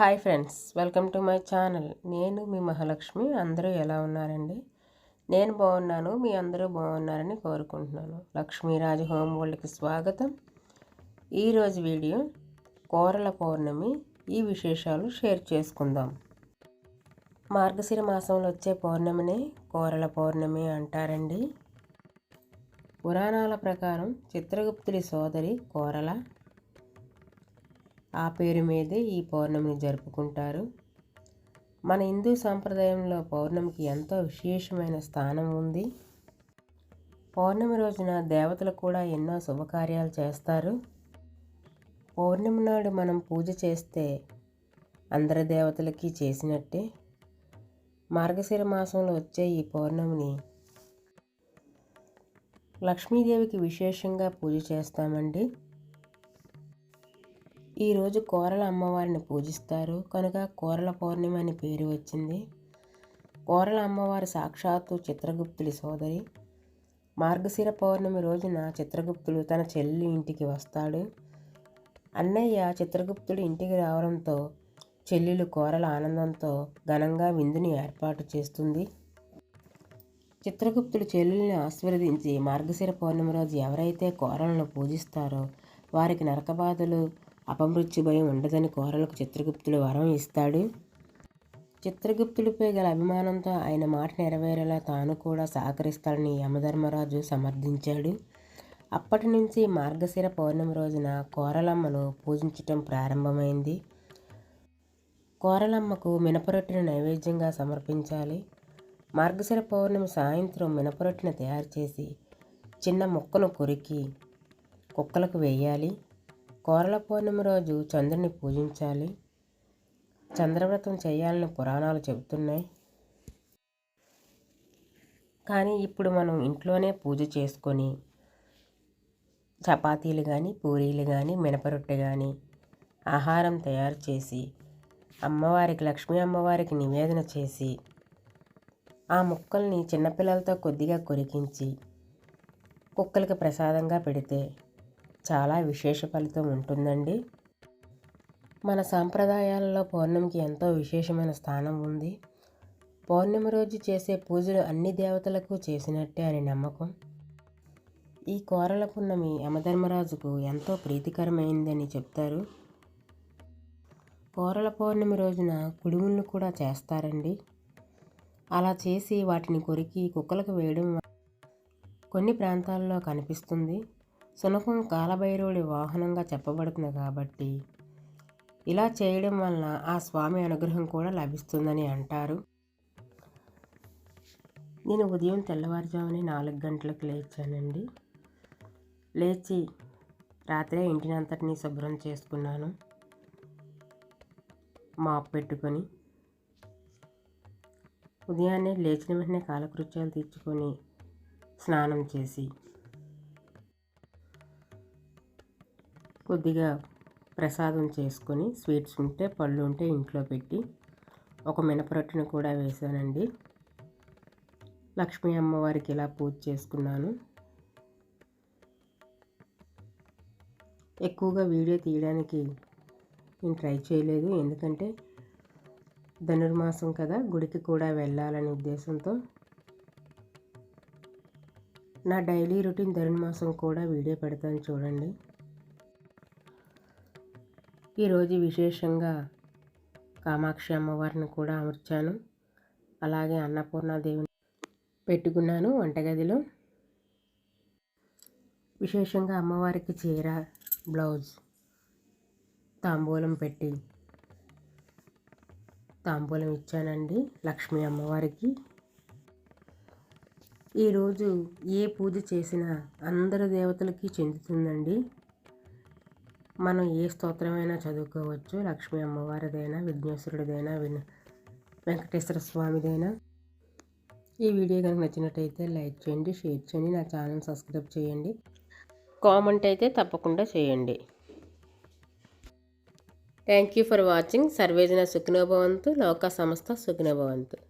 Hi friends welcome to my channel. నేను మీ మహాలక్ష్మి అందరూ ఎలా ఉన్నారండి? నేను బాగున్నాను మీ అందరూ బాగున్నారని కోరుకుంటున్నాను. లక్ష్మీరాజు హోమ్ వరల్డ్కి స్వాగతం. ఈరోజు వీడియో కోరల పౌర్ణమి ఈ విశేషాలు షేర్ చేసుకుందాం. మార్గశిర మాసంలో వచ్చే పౌర్ణమిని కోరల పౌర్ణమి అంటారండి. పురాణాల ప్రకారం చిత్రగుప్తుడి సోదరి కోరల ఆ పేరు మీదే ఈ పౌర్ణమిని జరుపుకుంటారు. మన హిందూ సాంప్రదాయంలో పౌర్ణమికి ఎంతో విశేషమైన స్థానం ఉంది. పౌర్ణమి రోజున దేవతలు కూడా ఎన్నో శుభకార్యాలు చేస్తారు. పౌర్ణమి నాడు మనం పూజ చేస్తే అందరి దేవతలకి చేసినట్టే. మార్గశిర మాసంలో వచ్చే ఈ పౌర్ణమిని లక్ష్మీదేవికి విశేషంగా పూజ చేస్తామండి. ఈరోజు కోరల అమ్మవారిని పూజిస్తారు. కనుక కోరల పౌర్ణమి అని పేరు వచ్చింది. కోరల అమ్మవారి సాక్షాత్తు చిత్రగుప్తుడి సోదరి. మార్గశిర పౌర్ణమి రోజున చిత్రగుప్తుడు తన చెల్లి ఇంటికి వస్తాడు. అన్నయ్య చిత్రగుప్తుడు ఇంటికి రావడంతో చెల్లెలు కోరల ఆనందంతో ఘనంగా విందుని ఏర్పాటు చేస్తుంది. చిత్రగుప్తుడు చెల్లెల్ని ఆశీర్వదించి మార్గశిర పౌర్ణమి రోజు ఎవరైతే కోరలను పూజిస్తారో వారికి నరకబాధలు అపమృత్యు భయం ఉండదని కోరలకు చిత్రగుప్తుడు వరం ఇస్తాడు. చిత్రగుప్తుడిపై గల అభిమానంతో ఆయన మాట నెరవేరేలా తాను కూడా సహకరిస్తాడని యమధర్మరాజు సమర్థించాడు. అప్పటి నుంచి మార్గశిర పౌర్ణమి రోజున కోరలమ్మను పూజించటం ప్రారంభమైంది. కోరలమ్మకు మినపరొట్టెను నైవేద్యంగా సమర్పించాలి. మార్గశిర పౌర్ణమి సాయంత్రం మినపరొట్టెను తయారు చేసి చిన్న మొక్కను కొరికి కుక్కలకు వేయాలి. కోరల పౌర్ణమి రోజు చంద్రుని పూజించాలి. చంద్రవ్రతం చేయాలని పురాణాలు చెబుతున్నాయి. కానీ ఇప్పుడు మనం ఇంట్లోనే పూజ చేసుకొని చపాతీలు కానీ పూరీలు కానీ మినపరొట్టె కానీ ఆహారం తయారు చేసి అమ్మవారికి లక్ష్మీ అమ్మవారికి నివేదన చేసి ఆ ముక్కల్ని చిన్నపిల్లలతో కొద్దిగా కొరికించి కుక్కలకి ప్రసాదంగా పెడితే చాలా విశేష ఫలితం ఉంటుందండి. మన సాంప్రదాయాలలో పౌర్ణమికి ఎంతో విశేషమైన స్థానం ఉంది. పౌర్ణమి రోజు చేసే పూజలు అన్ని దేవతలకు చేసినట్టే అని నమ్మకం. ఈ కోరల పున్నమి యమధర్మరాజుకు ఎంతో ప్రీతికరమైందని చెప్తారు. కోరల పౌర్ణమి రోజున కుడుములను కూడా చేస్తారండి. అలా చేసి వాటిని కొరికి కుక్కలకు వేయడం కొన్ని ప్రాంతాల్లో కనిపిస్తుంది. శునకం కాలభైరవుడి వాహనంగా చెప్పబడుతుంది కాబట్టి ఇలా చేయడం వలన ఆ స్వామి అనుగ్రహం కూడా లభిస్తుందని అంటారు. నేను ఉదయం తెల్లవారుజామునే నాలుగు గంటలకు లేచానండి. లేచి రాత్రే ఇంటిని అంతటినీ శుభ్రం చేసుకున్నాను. మాప్ పెట్టుకొని ఉదయాన్నే లేచిన వెంటనే కాలకృత్యాలు తీర్చుకొని స్నానం చేసి కొద్దిగా ప్రసాదం చేసుకొని స్వీట్స్ ఉంటే పళ్ళు ఉంటే ఇంట్లో పెట్టి ఒక మినపరొట్టెను కూడా వేసానండి. లక్ష్మీ అమ్మవారికి ఇలా పూజ చేసుకున్నాను. ఎక్కువగా వీడియో తీయడానికి నేను ట్రై చేయలేదు. ఎందుకంటే ధనుర్మాసం కదా గుడికి కూడా వెళ్ళాలనే ఉద్దేశంతో నా డైలీ రొటీన్ ధనుర్మాసం కూడా వీడియో పెడతాను చూడండి. ఈరోజు విశేషంగా కామాక్షి అమ్మవారిని కూడా అమర్చాను. అలాగే అన్నపూర్ణాదేవిని పెట్టుకున్నాను వంటగదిలో. విశేషంగా అమ్మవారికి చీర బ్లౌజ్ తాంబూలం పెట్టి తాంబూలం ఇచ్చానండి లక్ష్మీ అమ్మవారికి. ఈరోజు ఏ పూజ చేసినా అందరు దేవతలకి చెందుతుందండి. మనం ఏ స్తోత్రమైనా చదువుకోవచ్చు. లక్ష్మీ అమ్మవారిదైనా విఘ్నేశ్వరుడిదైనా విన్ వెంకటేశ్వర స్వామిదైనా. ఈ వీడియో కనుక నచ్చినట్టయితే లైక్ చేయండి షేర్ చేయండి నా ఛానల్ సబ్స్క్రైబ్ చేయండి. కామెంట్ అయితే తప్పకుండా చేయండి. Thank you for watching. సర్వేజన సుఖినోభవంతు లోక సంస్థ సుఖినోభవంతు